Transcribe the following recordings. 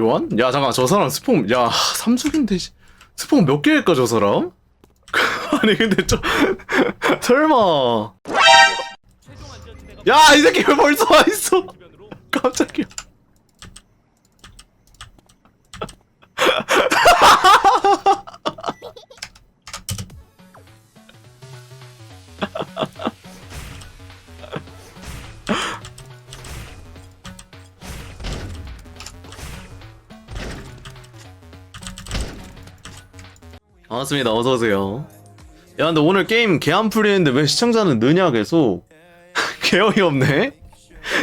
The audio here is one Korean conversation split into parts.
요한? 야 잠깐 저 사람 스폰 야 삼숙인데 씨. 스폰 몇 개일까 저 사람? 아니 근데 저 설마 야 이 새끼 왜 벌써 와 있어 깜짝이야 반갑습니다. 어서 오세요. 야 근데 오늘 게임 개 안 풀리는데 왜 시청자는 느냐 계속? 개 어이없네?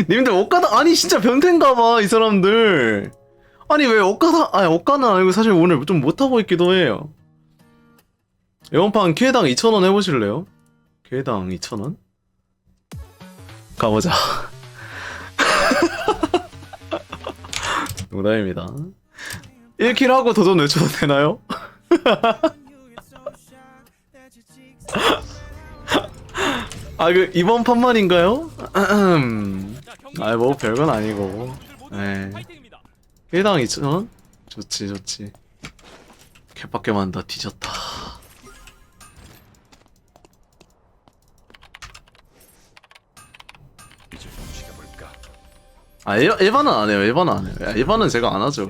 님들 옷가다 아니 진짜 변태인가봐 이 사람들. 아니 왜 옷가다 아니 옷가는 아니고 사실 오늘 좀 못하고 있기도 해요. 이번판 개당 2,000원 해보실래요? 개당 2,000원? 가보자. 농담입니다. 1킬 하고 도전 외쳐도 되나요? 아 그 이번 판만인가요? 아뭐 별건 아니고 네. 1당 2천원? 좋지 좋지 개밖에 만다 뒤졌다? 아 일, 일반은 안 해요 일반은 안 해요 야, 일반은 제가 안 하죠.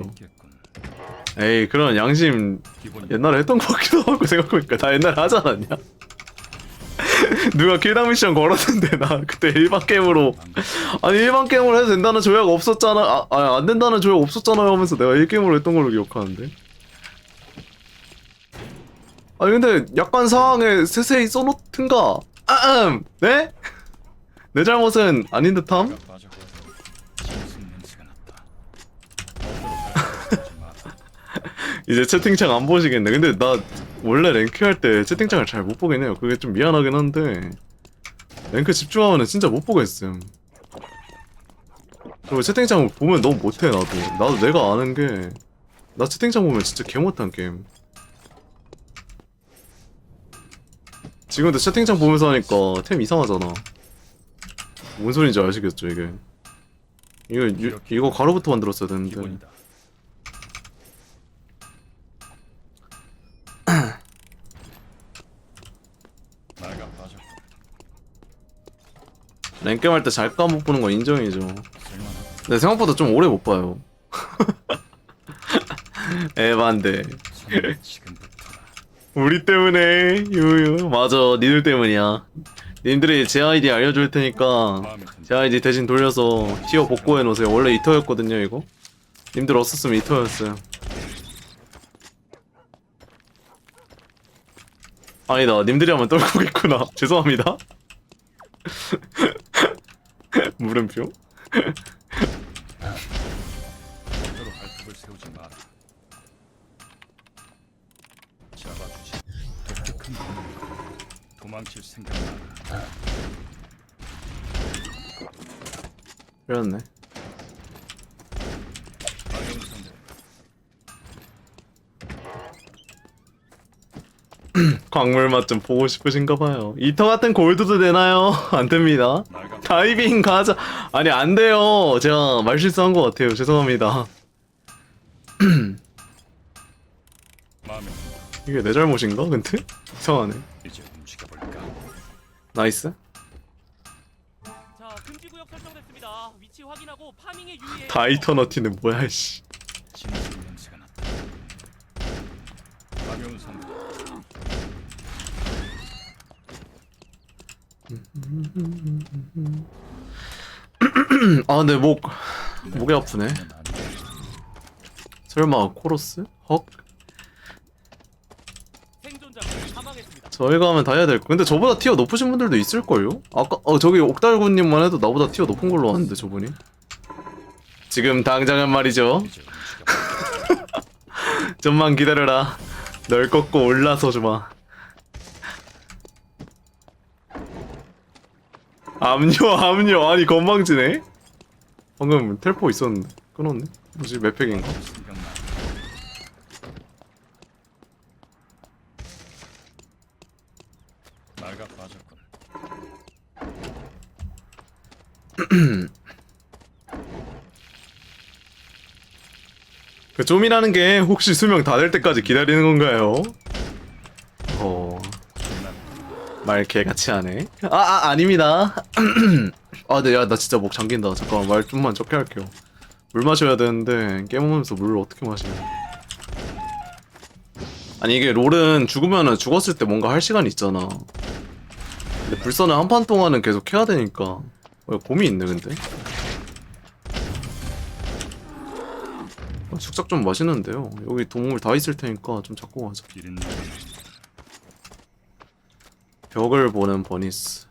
에이 그런 양심 옛날에 했던 것 같기도 하고 생각해보니까 나 옛날에 하지 않았냐? 누가 킬당 미션 걸었는데 나 그때 일반 게임으로 아니 일반 게임으로 해도 된다는 조약 없었잖아 아, 아, 안 된다는 조약 없었잖아요 하면서 내가 일 게임으로 했던 걸로 기억하는데 아니 근데 약간 상황에 세세히 써놓든가 아음 네? 내 잘못은 아닌 듯함? 내가 빠졌고 짐승 냄새가 났다. 어디로 가지 마라. 이제 채팅창 안 보시겠네. 근데 나 원래 랭크 할 때 채팅창을 잘 못 보긴 해요. 그게 좀 미안하긴 한데 랭크 집중하면 진짜 못 보겠음. 그리고 채팅창 보면 너무 못해 나도. 나도 내가 아는 게 나 채팅창 보면 진짜 개 못한 게임. 지금도 채팅창 보면서 하니까 템 이상하잖아. 뭔 소린지 아시겠죠 이게? 이거 유- 이거 가로부터 만들었어야 되는데. 기본이다. 나가 빠졌고 랭겜 할 때 잘 까먹 보는 건 인정이죠. 근데 생각보다 좀 오래 못 봐요. 에반데. 우리 때문에 유유 맞아 니들 때문이야. 님들이 제 아이디 알려줄 테니까. 제 아이디 대신 돌려서 티어 복구해 놓으세요. 원래 이터였거든요 이거. 님들 없었으면 이터였어요. 아니다 님들이 하면 떨고 겠구나. 죄송합니다. 물음표? 절대로 발톱을 세우지 마라. 잡아주지. 독특한 분위기. 도망칠 생각 마라. 그렇네. 가벼운 상대. 광물 맛 좀 보고 싶으신가 봐요. 이터 같은 골드도 되나요? 안 됩니다. 나가 다이빙 가자. 아니 안 돼요. 제가 말 실수한 것 같아요. 죄송합니다. 마음에. 이게 내 잘못인가? 근데 이상하네. 이제 움직여볼까? 나이스. 자, 금지 구역 설정됐습니다. 위치 확인하고 파밍에 유의해. 다이터너티는 뭐야 씨 냄새가 났다. 가벼운 상대. 아 근데 목 목이 아프네. 설마 코러스? 헉? 저희가 하면 다 해야 될 거. 근데 저보다 티어 높으신 분들도 있을 걸요? 아까 어 저기 옥달구님만 해도 나보다 티어 높은 걸로 아는데 저분이. 지금 당장은 말이죠. 좀만 기다려라. 널 꺾고 올라서 주마. 암요, 암요. 아니, 건방지네? 방금 텔포 있었는데. 끊었네. 뭐지, 맵팩인가? 나가 빠졌군. 그 좀이라는 게 혹시 수명 다 될 때까지 기다리는 건가요? 어... 말 개같이 하네. 아, 아 아닙니다. 아 네 야 나 진짜 목 잠긴다. 잠깐만 말 좀만 적게 할게요. 물 마셔야 되는데 게임하면서 물을 어떻게 마시냐 아니 이게 롤은 죽으면은 죽었을 때 뭔가 할 시간이 있잖아. 근데 불선은 한 판 동안은 계속 해야 되니까. 어, 곰이 있네 근데. 아, 숙작 좀 맛있는데요. 여기 동물 다 있을 테니까 좀 잡고 가자 벽을 보는 버니스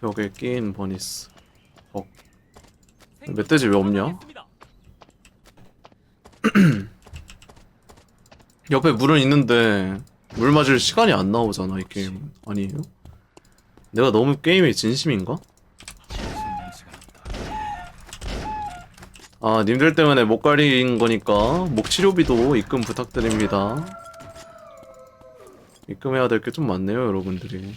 벽에 끼인 버니스 멧돼지 왜 없냐? 옆에 물은 있는데 물 맞을 시간이 안 나오잖아 이 게임 아니에요? 내가 너무 게임에 진심인가? 아 님들 때문에 목 가린 거니까 목 치료비도 입금 부탁드립니다 입금해야 될 게 좀 많네요 여러분들이.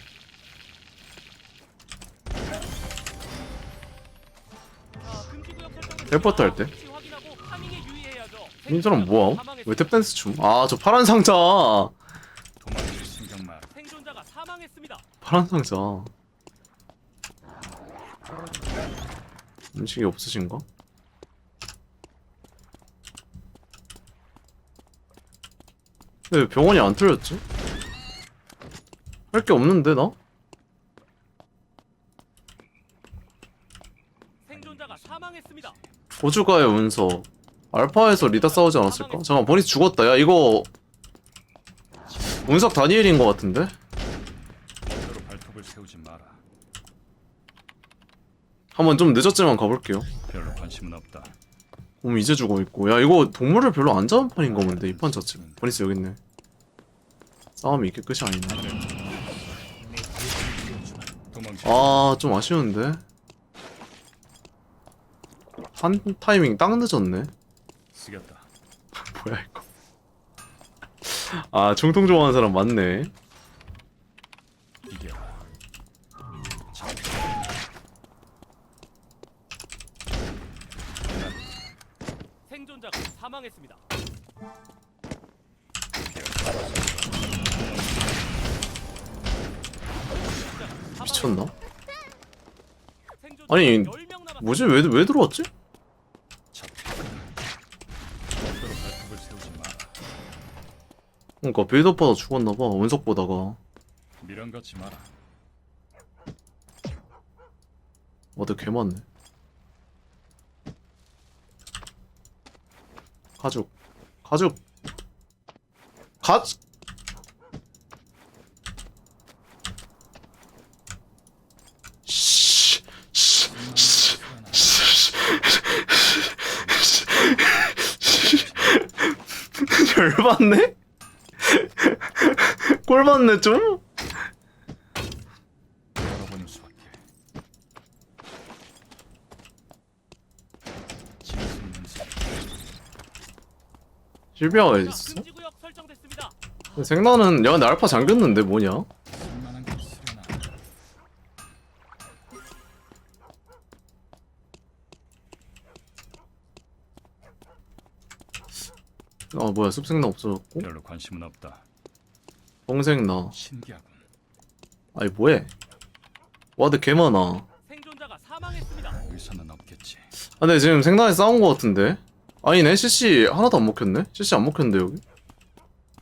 텔포트 할 때? 위치 확인하고 파밍에 유의해야죠. 이 사람? 사망했습니다. 왜 탭댄스 춤? 아 저 파란 상자. 파란 상자 음식이 없으신가? 왜 병원이 안 털렸지? 할 게 없는데 나? 생존자가 사망했습니다. 고주가의 운석 알파에서 리다 싸우지 않았을까? 잠깐 버니스 죽었다 야 이거 운석 다니엘인 것 같은데? 멋대로 발톱을 세우지 마라 한번 좀 늦었지만 가볼게요 별로 관심은 없다 곰 이제 죽어 있고 야 이거 동물을 별로 안 잡은 판인 거 본데 이 판 자체 버니스 여기 있네 싸움이 이게 끝이 아니네. 도망칠 아좀 아쉬운데? 한 타이밍 딱 늦었네. 뭐야 이거. 아 중통 좋아하는 사람 많네. 생존자가 사망했습니다. 미쳤나? 아니, 10명 남았습니다. 뭐지 왜, 왜 들어왔지? 그러니까 빌드업 받아 죽었나봐 운석 보다가 미련 갖지 마라 와드 개 많네 가죽 가죽 가 씨, 씨, 씨, 씨, 열받네? 꼴받네 좀? 열어보는 수밖에 실비아가 자, 있어? 금지 구역 설정됐습니다. 생나는 야 근데 알파 잠겼는데 뭐냐? 아 뭐야 습생나 없어졌고? 별로 관심은 없다. 동생나. 신기하군. 아니 뭐해? 와드 개 많아. 생존자가 사망했습니다. 의사는 없겠지. 아 근데 지금 생나에 싸운 거 같은데? 아니네 CC 하나도 안 먹혔네? CC 안 먹혔는데 여기?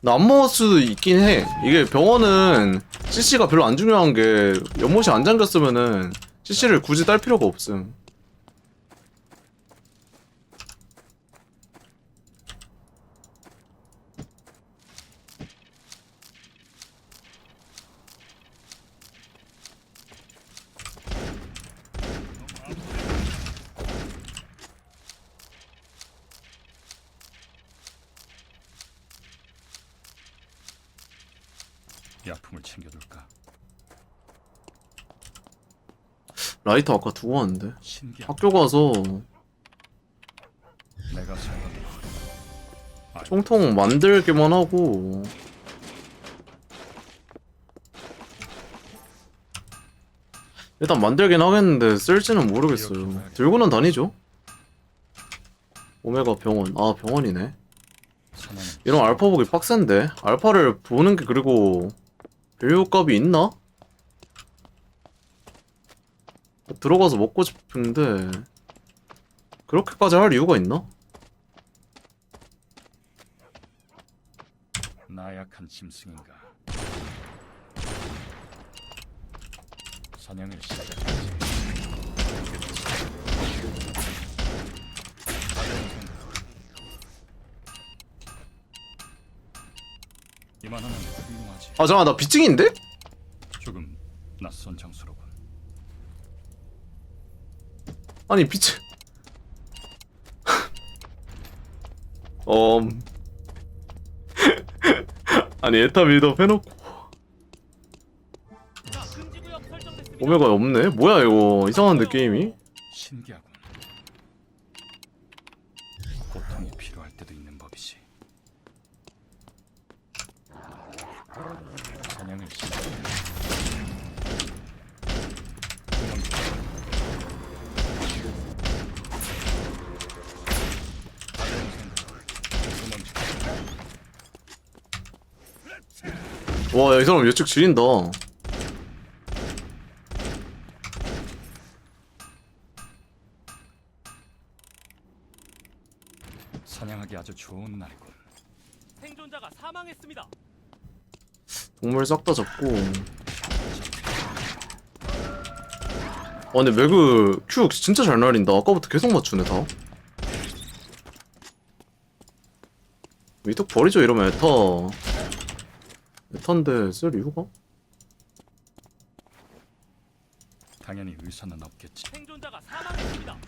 나 안 먹을 수도 있긴 해. 이게 병원은 CC가 별로 안 중요한 게 연못이 안 잠겼으면은 CC를 굳이 딸 필요가 없음 챙겨둘까? 라이터 아까 두고 왔는데. 신기하군 학교 가서 내가 총통 만들기만 하고. 일단 만들긴 하겠는데 쓸지는 모르겠어요. 들고는 다니죠? 오메가 병원. 아 병원이네. 이런 알파 보기 빡센데? 알파를 보는 게 그리고 밸류값이 있나? 들어가서 먹고 싶은데 그렇게까지 할 이유가 있나? 나약한 짐승인가? 사냥을 시작하지. 이만하면 훌륭하지. 아 잠깐 나 빚증인데? 조금 낯선 장소로군. 아니 빚증 음 아니 에타 빌드업 해놓고. 오메가 없네? 뭐야 이거 이상한데 게임이? 신기하군. 고통이 필요할 때도 있는 법이지. 사냥을 시작해. 와이 사람 예측 지린다 사냥하기 아주 좋은 날이군. 생존자가 사망했습니다. 동물 싹다 잡고 아 근데 매그 큐 진짜 잘 날린다 아까부터 계속 맞추네 다 위독 버리죠 이러면 에타 에타인데 쓸 이유가? 당연히 의사는 없겠지. 생존자가 사망했습니다.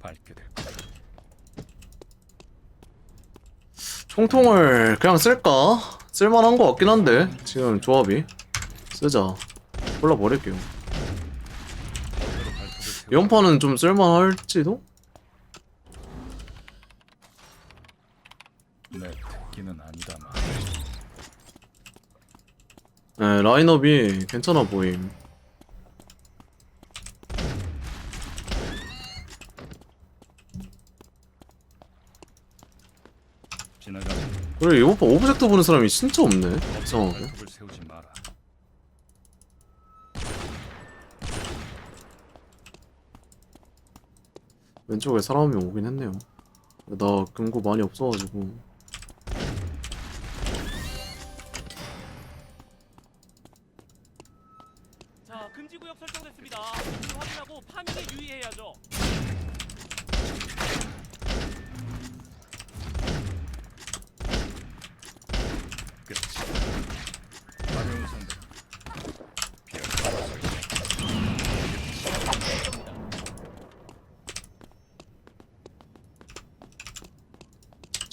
밝게 될 거야. 총통을 그냥 쓸까? 쓸만한 거 같긴 한데 지금 조합이 쓰자 골라버릴게요 연판은 좀 쓸만할지도? 특기는 아니다만. 네 라인업이 괜찮아 보임 그리고 이번 판 오브젝트 보는 사람이 진짜 없네 이상하게 발톱을 세우지 마라. 왼쪽에 사람이 오긴 했네요. 나 금고 많이 없어가지고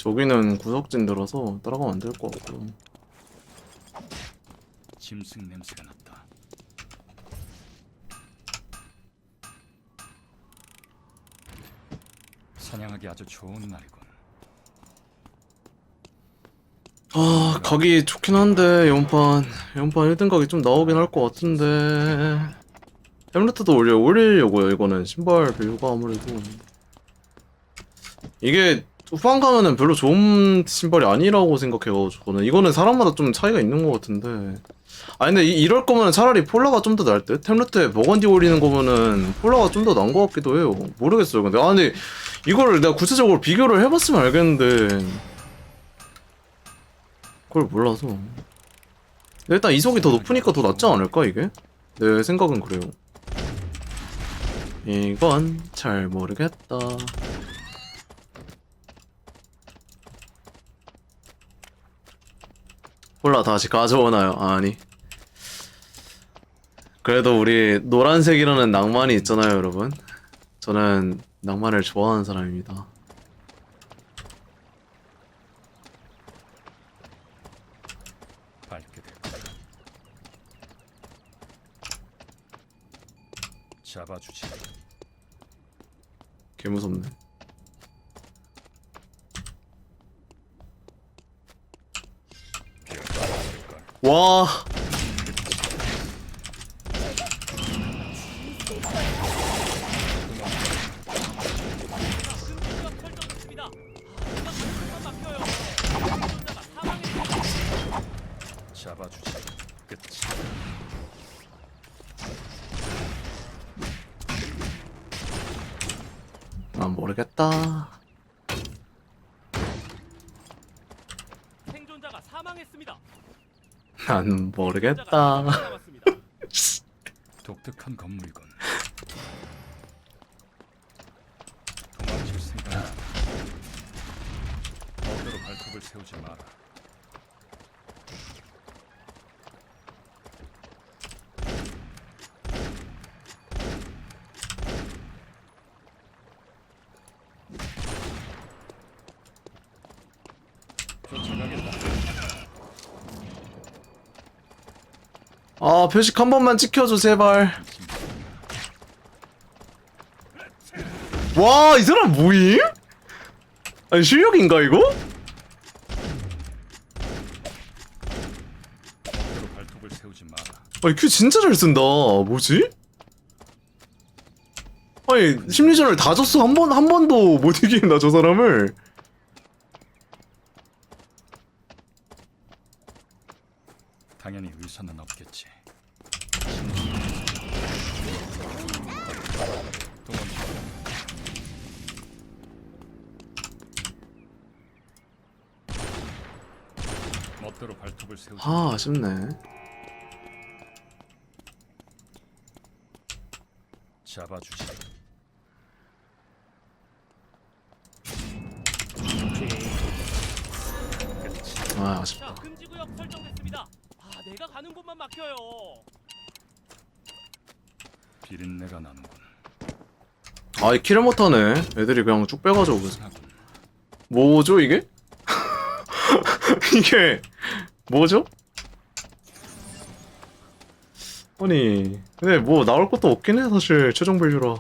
저기는 구석진 들어서 따라가면 안 될 것 같고. 짐승 냄새가 났다. 사냥하기 아주 좋은 날이군. 아 각이 좋긴 한데 연판. 연판 1등 각이 좀 나오긴 할 것 같은데. 햄레트도 올려 올리려고요 이거는. 신발 밸류가 아무래도. 이게 후반 가면은 별로 좋은 신발이 아니라고 생각해가지고 저는. 이거는 사람마다 좀 차이가 있는 것 같은데. 아 근데 이, 이럴 거면 차라리 폴라가 좀 더 나을 듯? 햄레트에 버건디 올리는 거면은 폴라가 좀 더 나은 것 같기도 해요. 모르겠어요 근데. 아 근데 이거를 내가 구체적으로 비교를 해봤으면 알겠는데. 그걸 몰라서. 일단 이속이 더 높으니까 더 낫지 않을까 이게? 내 생각은 그래요. 이건 잘 모르겠다 콜라 다시 가져오나요? 아니 그래도 우리 노란색이라는 낭만이 있잖아요 여러분 저는 낭만을 좋아하는 사람입니다 밝게 될 거야. 잡아주지. 개 무섭네 와 금지구역 설정됐습니다. 아, 내가 가는 곳만 막혀요. 생존자가 사망했습니다. 잡아주지. 끝이. 난 모르겠다. 생존자가 사망했습니다. 난 모르겠다. 독특한 건물이군. 도망칠 생각. 어디로 발톱을 세우지 마라. 쫓아가겠다. 아 표식 한 번만 찍혀줘 제발. 와 이 사람 뭐임? 아니 실력인가 이거? 아니 큐 진짜 잘 쓴다. 뭐지? 아니 심리전을 다 졌어 한 번 한 번도 못 이긴다 저 사람을. 당연히 의사는 없겠지. 도망쳐. 멋대로 발톱을 세우지 아 아쉽네. 잡아주지. 아 자, 아쉽다. 금지구역 설정됐습니다. 아, 내가 가는 곳만 막혀요. 비린내가 나는군. 아이 킬을 못하네. 애들이 그냥 쭉 빼가지고. 뭐죠 이게? 이게 뭐죠? 아니 근데 뭐 나올 것도 없긴 해 사실 최종 밸류라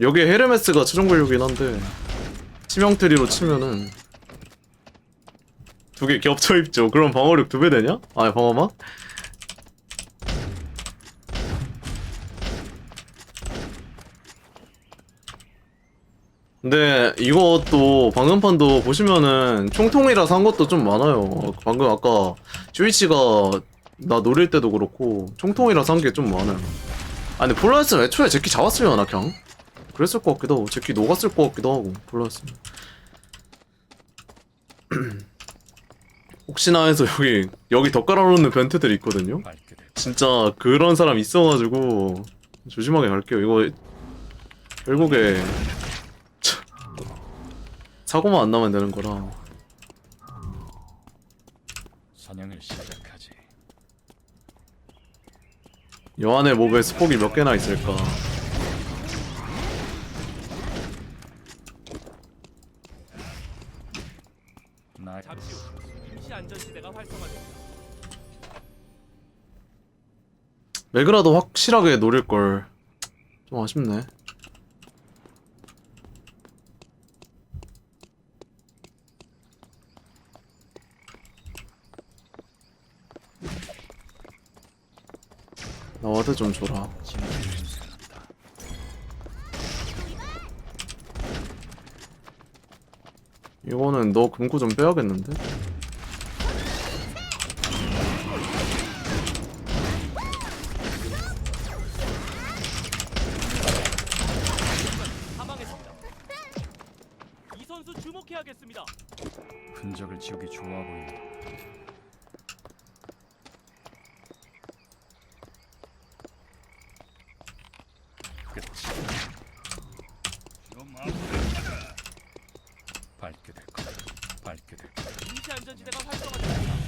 여기에 헤르메스가 최종 밸류긴 한데 치명 트리로 치면은 두 개 겹쳐 입죠 그럼 방어력 두 배 되냐? 아 방어막? 근데 이것도 방금 판도 보시면은 총통이라서 한 것도 좀 많아요. 방금 아까 쇼이치가 나 노릴 때도 그렇고 총통이라서 한 게 좀 많아요. 아 근데 폴라스는 애초에 제키 잡았으려나 그냥? 그랬을 것 같기도 하고 제키 녹았을 것 같기도 하고 폴라스는 혹시나 해서 여기 여기 덧 깔아놓는 변태들 이 있거든요. 밝게 될 진짜 그런 사람 있어가지고 조심하게 갈게요. 이거 결국에 참, 사고만 안 나면 되는 거라. 사냥을 시작하지. 여한의 몹에 스폭이 몇 개나 있을까? 나 잠시 후 임시 안전지대가 활성화됩니다. 맥이라도 확실하게 노릴 걸. 좀 아쉽네. 나 와드 좀 줘라. 이거는 너 금고 좀 빼야겠는데? 밝게 될 거야. 밝게 될 거야. 임시 안전지대가 활성화됩니다.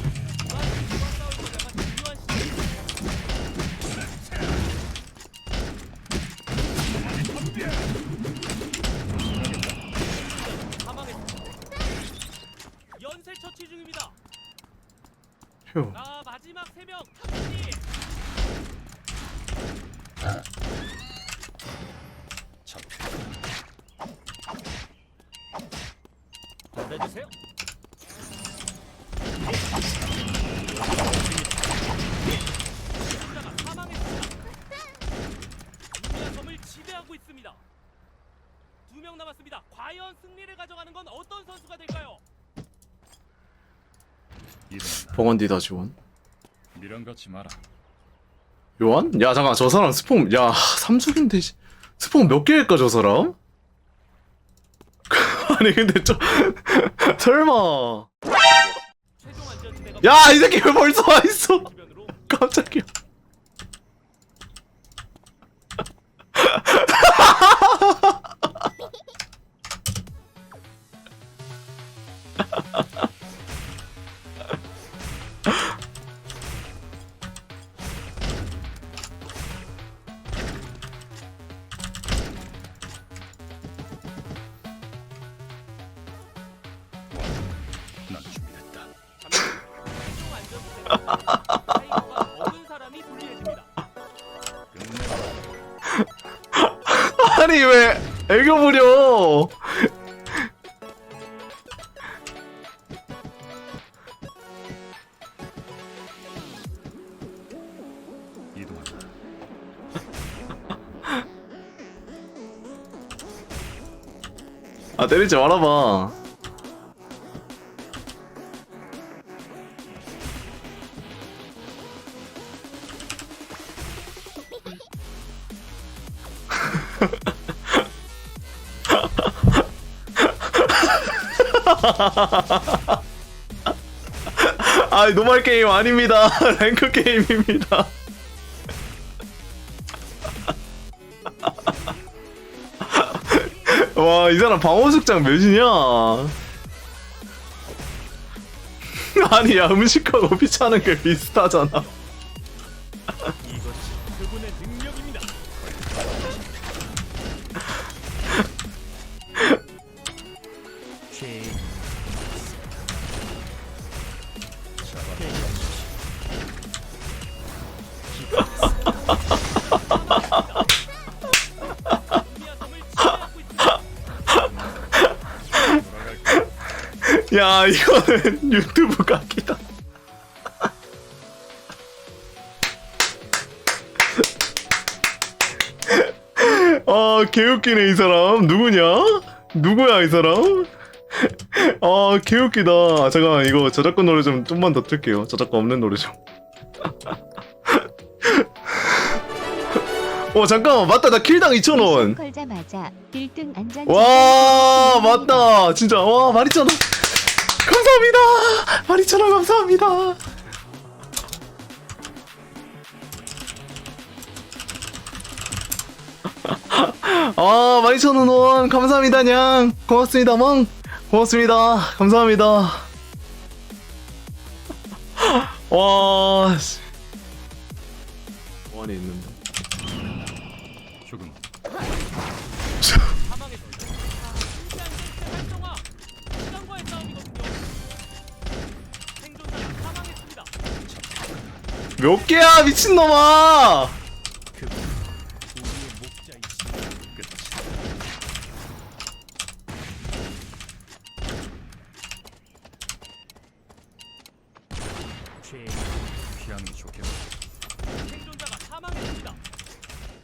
명 남았습니다. 과연 승리를 가져가는 건 어떤 선수가 될까요? 버건디다 지원. 미련 갖지 마라. 요한? 야 잠깐 저 사람 스폰 야 삼숙인데 씨. 스폰 몇 개일까 저 사람? 아니 근데 저 설마 최종 안전지대가 야 이 새끼 왜 벌써 와 있어 주변으로 깜짝이야 때리지 말아봐. 아 노말 게임 아닙니다. 랭크 게임입니다 와, 이 사람 방어 숙장 몇이냐? 아니, 야, 음식하고 피차는 게 비슷하잖아. 야, 이거는 유튜브 각이다. 아, 개웃기네, 이 사람. 누구냐? 누구야, 이 사람? 아, 개웃기다. 잠깐만, 이거 저작권 노래 좀, 좀만 더 틀게요. 저작권 없는 노래 좀. 어, 잠깐만. 맞다. 나 킬당 2,000원. 걸자마자 1등 안전 와 맞다 진짜 와 말있잖아 감사합니다. 말있잖아 감사합니다. 아 말이천원 원 감사합니다 냥. 고맙습니다 멍. 고맙습니다. 감사합니다. 와 씨. 원이 있는데 몇 개야 미친놈아